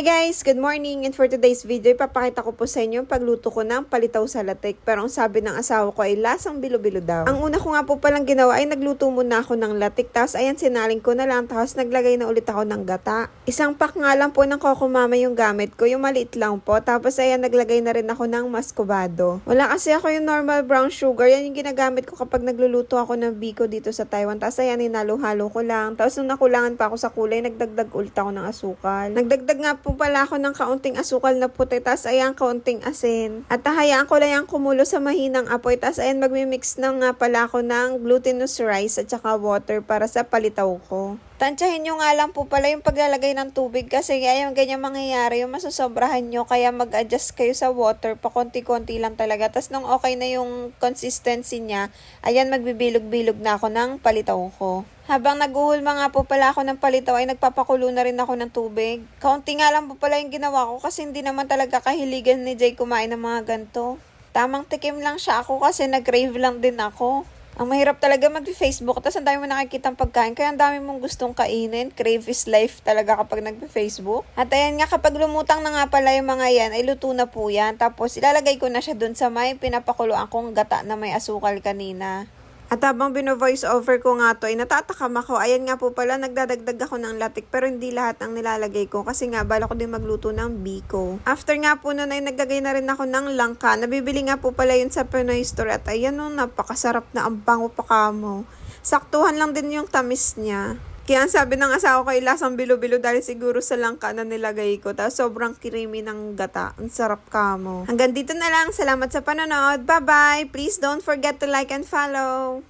Hi guys! Good morning! And for today's video, ipapakita ko po sa inyo yung pagluto ko ng palitaw sa latik. Pero ang sabi ng asawa ko ay lasang bilo-bilo daw. Ang una ko nga po palang ginawa ay nagluto muna ako ng latik. Tapos ayan, sinaling ko na lang. Tapos naglagay na ulit ako ng gata. Isang pack nga lang po ng Coco Mama yung gamit ko. Yung maliit lang po. Tapos ayan, naglagay na rin ako ng mascobado. Wala kasi ako yung normal brown sugar. Yan yung ginagamit ko kapag nagluluto ako ng biko dito sa Taiwan. Tapos ayan, hinalo-halo ko lang. Tapos nung nakulangan pa ako sa kulay, nagdagdag ulit ako ng asukal. Nagdagdag nga po ako ng kaunting asukal na puti. Tapos ayan, kaunting asin. At hayaan ko lang yung kumulo sa mahinang apoy. Tapos ayan, magmimix na nga pala ako ng glutinous rice at saka water para sa palitaw ko. Tansyahin nyo nga lang po pala yung paglalagay ng tubig kasi ayun, ganyan mangyayari yung masusobrahan nyo kaya mag-adjust kayo sa water pa konti-konti lang talaga. Tapos nung okay na yung consistency niya, ayan magbibilog-bilog na ako ng palitaw ko. Habang naguhulma nga po pala ako ng palitaw ay nagpapakulo na rin ako ng tubig. Kaunti nga lang po pala yung ginawa ko kasi hindi naman talaga kahiligan ni Jay kumain ng mga ganito. Tamang tikim lang siya ako kasi nag-crave lang din ako. Ang mahirap talaga mag-Facebook, tapos ang dami mo nakikitang pagkain, kaya ang dami mong gustong kainin. Crave is life talaga kapag nag-Facebook. At ayan nga, kapag lumutang na nga pala yung mga yan, ay luto na po yan. Tapos ilalagay ko na siya dun sa may pinapakuluan kong gata na may asukal kanina. At habang bino-voice over ko nga to, ay natatakam ako. Ayan nga po pala, nagdadagdag ako ng latik pero hindi lahat ang nilalagay ko kasi nga bala ko din magluto ng biko. After nga po nun ay naggagay na rin ako ng langka. Nabibili nga po pala yun sa Pinoy Store at ayan o, napakasarap na ang bango pa kamo. Saktuhan lang din yung tamis niya. Kaya sabi ng asawa ko ay lasang bilo-bilo dahil siguro sa langka na nilagay ko. Tapos sobrang creamy ng gata. Ang sarap kamo. Hanggang dito na lang. Salamat sa panonood. Bye-bye! Please don't forget to like and follow.